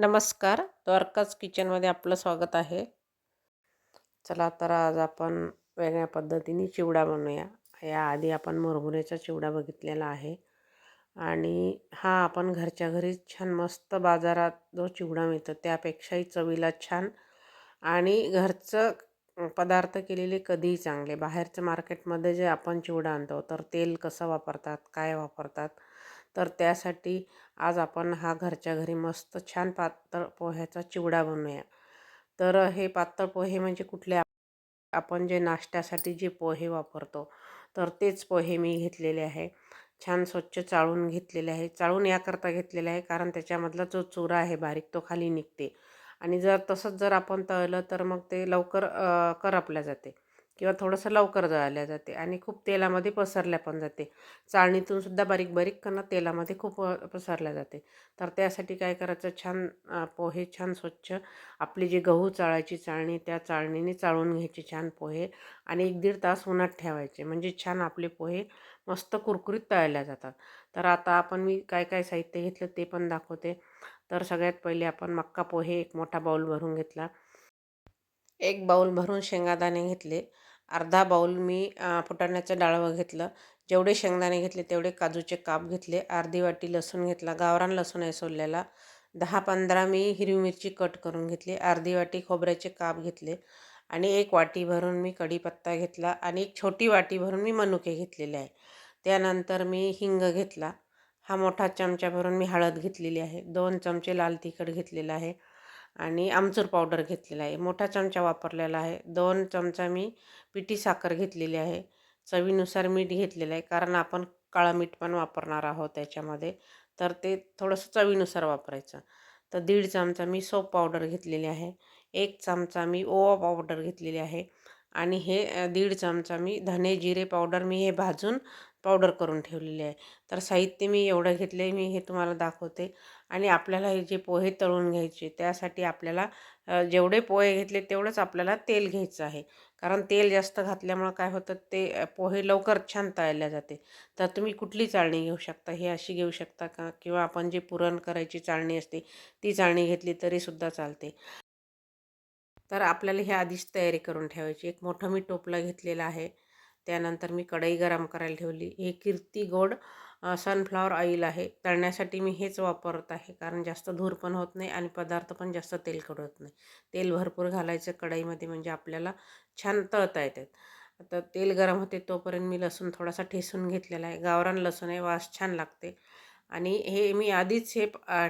नमस्कार द्वारकाच किचनमध्ये आपलं स्वागत आहे. चला तर आज आपण वेगळ्या पद्धतीने चिवडा बनवूया. याआधी आपण मुरमुऱ्याचा चिवडा बघितलेला आहे. आणि हा आपण घरच्या घरी छान मस्त बाजारात जो चिवडा मिळतो त्यापेक्षाही चवीला छान आणि घरचं पदार्थ केलेले कधीही चांगले. बाहेरचं मार्केटमध्ये जे आपण चिवडा आणतो तर तेल कसं वापरतात काय वापरतात तर त्यासाठी आज आपण हा घरच्या घरी मस्त छान पातळ पोह्याचा चिवडा बनवूया. तर हे पातळ पोहे म्हणजे कुठले? आपण जे नाश्त्यासाठी जे पोहे वापरतो तर तेच पोहे मी घेतलेले आहे. छान स्वच्छ चाळून घेतलेले आहे. चाळून याकरता घेतलेले आहे कारण त्याच्यामधला जो चुरा आहे बारीक तो खाली निघते. आणि जर तसंच जर आपण तळलं तर मग ते लवकर करपल्या जाते. किंवा थोडंसं लवकर जळल्या जाते आणि खूप तेलामध्ये पसरल्या पण जाते. चाळणीतून सुद्धा बारीक बारीक कणा तेलामध्ये खूप पसरल्या जाते. तर त्यासाठी काय करायचं? छान पोहे छान स्वच्छ आपली जी गहू चाळायची चाळणी त्या चाळणीने चाळून घ्यायची छान पोहे आणि एक दीड तास उन्हात ठेवायचे. म्हणजे छान आपले पोहे मस्त कुरकुरीत तळल्या जातात. तर आता आपण मी काय काय साहित्य घेतलं ते पण दाखवते. तर सगळ्यात पहिले आपण मक्का पोहे एक मोठा बाऊल भरून घेतला. एक बाऊल भरून शेंगादाणे घेतले. अर्धा बाऊल मी फुटाण्याचं डाळवं घेतलं. जेवढे शेंगदाणे घेतले तेवढे काजूचे काप घेतले अर्धी वाटी लसूण घेतला गावरान लसूण आहे सोललेला. दहा पंधरा मी हिरवी मिरची कट करून घेतली अर्धी वाटी खोबऱ्याचे काप घेतले आणि एक वाटी भरून मी कढीपत्ता घेतला आणि एक छोटी वाटी भरून मी मनुके घेतलेले आहे. त्यानंतर मी हिंग घेतला. हा मोठा चमचा भरून मी हळद घेतलेली आहे. दोन चमचे लाल तिखट घेतलेलं आहे. आणि आमचूर पावडर घेतलेला आहे. मोठा चमचा वापरलेला आहे. दोन चमचा मी पिठी साखर घेतलेली आहे. चवीनुसार मीठ घेतलेलं आहे. कारण आपण काळं मीठ पण वापरणार आहोत त्याच्यामध्ये. तर ते थोडंसं चवीनुसार वापरायचं. तर दीड चमचा मी सोप पावडर घेतलेली आहे. एक चमचा मी ओवा पावडर घेतलेली आहे. आणि हे दीड चमचा मी धने जिरे पावडर मी हे भाजून पावडर करून ठेवलेली आहे. तर साहित्य मी एवढं घेतले मी हे तुम्हाला दाखवते. आणि आपल्याला हे जे पोहे तळून घ्यायचे त्यासाठी आपल्याला जेवढे पोहे घेतले तेवढंच आपल्याला तेल घ्यायचं आहे. कारण तेल जास्त घातल्यामुळं काय होतं ते पोहे लवकर छान तळल्या जाते. तर तुम्ही कुठली चाळणी घेऊ शकता? हे अशी घेऊ शकता का? किंवा आपण जे पुरण करायची चाळणी असते ती चाळणी घेतली तरीसुद्धा चालते. तर आपल्याला हे आधीच तयारी करून ठेवायची. एक मोठं मी टोपलं घेतलेलं आहे. त्यानंतर मी कढई गरम करायला ठेवली. हे कीर्ती गोड सनफ्लॉवर ऑइल आहे. तळण्यासाठी मी हेच वापरत आहे. कारण जास्त धूर पण होत नाही आणि पदार्थ पण जास्त तेलकट होत नाही. तेल भरपूर घालायचं कढईमध्ये म्हणजे आपल्याला छान तळता येतात. आता तेल गरम होते तोपर्यंत मी लसूण थोडासा ठेसून घेतलेला आहे. गावरान लसूण आहे वास छान लागते. आणि हे मी आधीच हे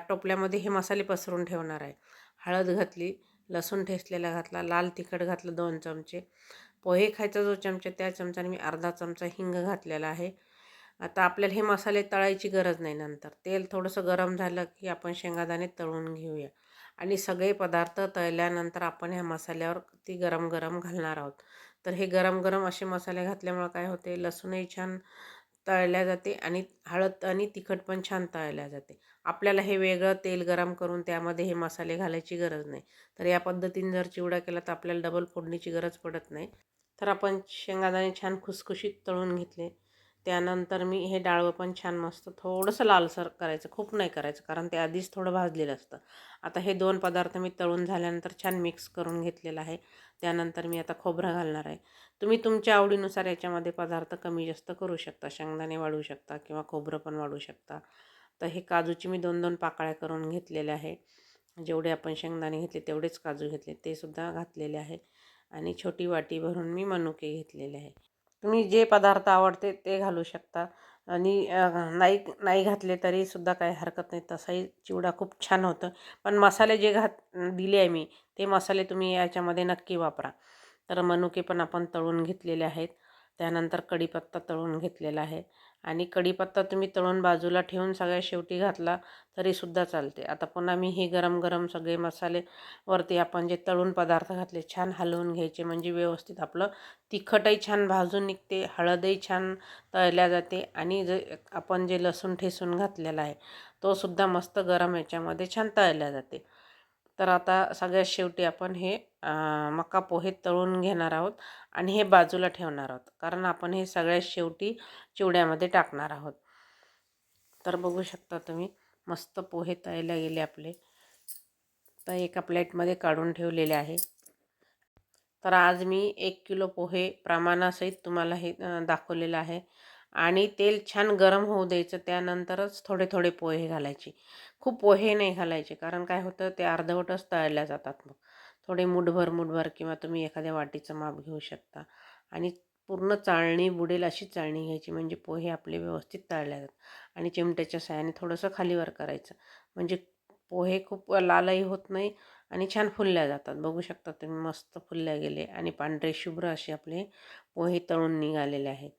टोपल्यामध्ये हे मसाले पसरून ठेवणार आहे. हळद घातली लसूण ठेसलेला घातला लाल तिखट घातलं दोन चमचे. पोहे खायचा जो चमचा त्या चमच्याने मी अर्धा चमचा हिंग घातलेला आहे. आता आपल्याला हे मसाले तळायची गरज नाही नंतर. तेल थोडंसं गरम झालं की आपण शेंगादाणे तळून घेऊया. आणि सगळे पदार्थ तळल्यानंतर आपण ह्या मसाल्यावर ती गरम गरम घालणार आहोत. तर हे गरम गरम असे मसाले घातल्यामुळं काय होते? लसूणही छान तळल्या जाते आणि हळद आणि तिखट पण छान तळल्या जाते. आपल्याला हे वेगळं तेल गरम करून त्यामध्ये हे मसाले घालायची गरज नाही. तर या पद्धतीने जर चिवडा केला तर आपल्याला डबल फोडणीची गरज पडत नाही. तर आपण शेंगादाणे छान खुसखुशीत तळून घेतले. त्यानंतर मी हे डाळवं पण छान मस्त थोडंसं लालसर करायचं खूप नाही करायचं कारण ते आधीच थोडं भाजलेलं असतं. आता हे दोन पदार्थ मी तळून झाल्यानंतर छान मिक्स करून घेतलेलं आहे. त्यानंतर मी आता खोबरं घालणार आहे. तुम्ही तुमच्या आवडीनुसार याच्यामध्ये पदार्थ कमी जास्त करू शकता. शेंगदाणे वाढवू शकता किंवा खोबरं पण वाढवू शकता. तर हे काजूची मी दोन दोन पाकळ्या करून घेतलेल्या आहे. जेवढे आपण शेंगदाणे घेतले तेवढेच काजू घेतले ते सुद्धा घातलेले आहे. आणि छोटी वाटी भरून मी मनुके घेतलेले आहे. तुम्ही जे पदार्थ आवडते ते घालू शकता. आणि नाही नाही घातले तरीसुद्धा काही हरकत नाही. तसाही चिवडा खूप छान होतं. पण मसाले जे घात दिले आहे मी ते मसाले तुम्ही याच्यामध्ये नक्की वापरा. तर मनुके पण आपण तळून घेतलेले आहेत. त्यानंतर कढीपत्ता तळून घेतलेला आहे. आणि कढीपत्ता तुम्ही तळून बाजूला ठेवून सगळ्या शेवटी घातला तरीसुद्धा चालते. आता पुन्हा मी हे गरम गरम सगळे मसाले वरती आपण जे तळून पदार्थ घातले छान हलवून घ्यायचे. म्हणजे व्यवस्थित आपलं तिखटही छान भाजून निघते हळदही छान तळल्या जाते आणि जे आपण जे लसूण ठेसून घातलेला आहे तो सुद्धा मस्त गरम याच्यामध्ये छान तळल्या जाते. तर आता सगळ्यात शेवटी आपण हे मका पोहे तळून घेणार आहोत आणि हे बाजूला ठेवणार आहोत. कारण आपण हे सगळ्यात शेवटी चिवड्यामध्ये टाकणार आहोत. तर बघू शकता तुम्ही मस्त पोहे तळायला गेले आपले. तर एका प्लेटमध्ये काढून ठेवलेले आहे. तर आज मी एक किलो पोहे प्रमाणासहित तुम्हाला हे दाखवलेलं आहे. आणि तेल छान गरम होऊ द्यायचं त्यानंतरच थोडे थोडे पोहे घालायचे. खूप पोहे नाही घालायचे कारण काय होतं ते अर्धवटच तळल्या जातात मग. थोडे मुठभर मुठभर किंवा तुम्ही एखाद्या वाटीचं माप घेऊ शकता. आणि पूर्ण चाळणी बुडेल अशी चाळणी घ्यायची म्हणजे पोहे आपले व्यवस्थित तळले जातात. आणि चिमट्याच्या साहाय्याने थोडंसं खालीवर करायचं. म्हणजे पोहे खूप लालही होत नाही आणि छान फुलल्या जातात. बघू शकता तुम्ही मस्त फुलल्या गेले. आणि पांढरे शुभ्र असे आपले पोहे तळून निघालेले आहेत.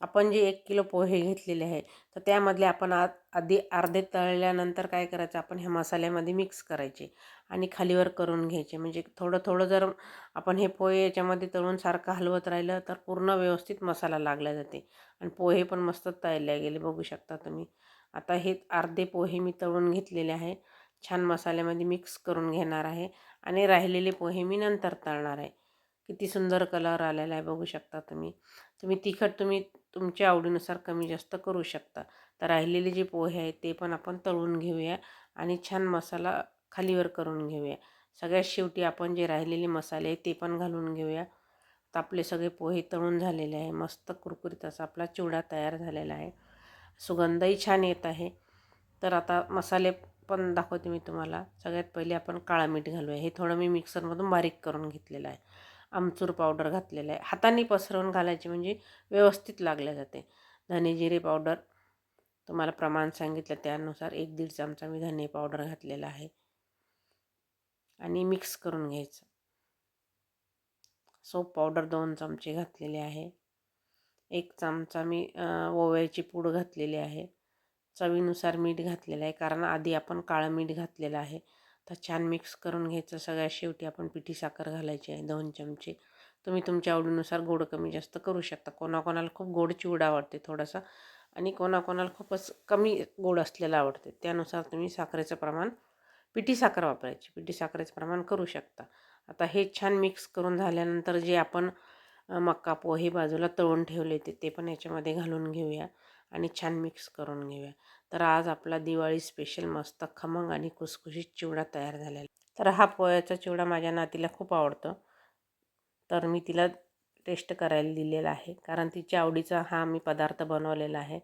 आपण जे एक किलो पोहे घेतलेले आहे तर त्यामधले आपण आ आधी अर्धे तळल्यानंतर काय करायचं? आपण ह्या मसाल्यामध्ये मिक्स करायचे आणि खालीवर करून घ्यायचे. म्हणजे थोडं थोडं जर आपण हे पोहे याच्यामध्ये तळून सारखं हलवत राहिलं तर पूर्ण व्यवस्थित मसाला लागला जाते. आणि पोहे पण मस्त तळले गेले बघू शकता तुम्ही. आता हे अर्धे पोहे मी तळून घेतलेले आहे. छान मसाल्यामध्ये मिक्स करून घेणार आहे आणि राहिलेले पोहे मी नंतर तळणार आहे. किती सुंदर कलर आलेला आहे बघू शकता तुम्ही. तुम्ही तिखट तुम्ही तुमच्या आवडीनुसार कमी जास्त करू शकता. तर राहिलेले जे पोहे आहेत ते पण आपण तळून घेऊया आणि छान मसाला खालीवर करून घेऊया. सगळ्यात शेवटी आपण जे राहिलेले मसाले आहेत ते पण घालून घेऊया. तर आपले सगळे पोहे तळून झालेले आहे. मस्त कुरकुरीत असा आपला चिवडा तयार झालेला आहे. सुगंधही छान येत आहे. तर आता मसाले पण दाखवते मी तुम्हाला. सगळ्यात पहिले आपण काळा मीठ घालूया. हे थोडं मी मिक्सरमधून बारीक करून घेतलेलं आहे. आमचूर पावडर घातलेला आहे. हाताने पसरवून घालायची म्हणजे व्यवस्थित लागल्या जाते. धने जिरे पावडर तुम्हाला प्रमाण सांगितलं त्यानुसार एक दीड चमचा मी धने पावडर घातलेला आहे. आणि मिक्स करून घ्यायचं. सोप पावडर दोन चमचे घातलेले आहे. एक चमचा मी ओव्याची पूड घातलेली आहे. चवीनुसार मीठ घातलेलं आहे. कारण आधी आपण काळं मीठ घातलेलं आहे. तर छान मिक्स करून घ्यायचं. सगळ्यात शेवटी आपण पिठी साखर घालायची आहे दोन चमचे. तुम्ही तुमच्या आवडीनुसार गोड कमी जास्त करू शकता. कोणाकोणाला खूप गोड चिवडा आवडते थोडासा आणि कोणाकोणाला खूपच कमी गोड असलेला आवडते. त्यानुसार तुम्ही साखरेचं प्रमाण पिठी साखर वापरायची. पिठी साखरेचं प्रमाण करू शकता. आता हे छान मिक्स करून झाल्यानंतर जे आपण मक्का पोहे बाजूला तळून ठेवले ते ते पण याच्यामध्ये घालून घेऊया आणि छान मिक्स करून घेऊया. तर आज आपला दिवाळी स्पेशल मस्त खमंग आणि खुसखुशीत चिवडा तयार झालेला तर हा पोह्याचा चिवडा माझ्या नातीला खूप आवडतो. तर मी तिला टेस्ट करायला दिलेला आहे. कारण तिच्या आवडीचा हा मी पदार्थ बनवलेला आहे.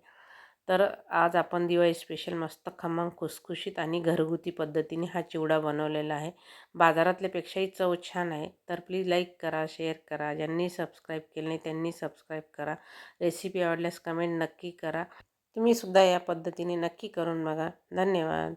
तर आज आपण दिवाळी स्पेशल मस्त खमंग खुसखुशीत आणि घरगुती पद्धतीने हा चिवडा बनवलेला आहे. बाजारातल्यापेक्षाही चव छान आहे. तर प्लीज लाईक करा शेअर करा. ज्यांनी सबस्क्राईब केलं नाही त्यांनी सबस्क्राईब करा. रेसिपी आवडल्यास कमेंट नक्की करा. तुम्हीसुद्धा या पद्धतीने नक्की करून बघा. धन्यवाद.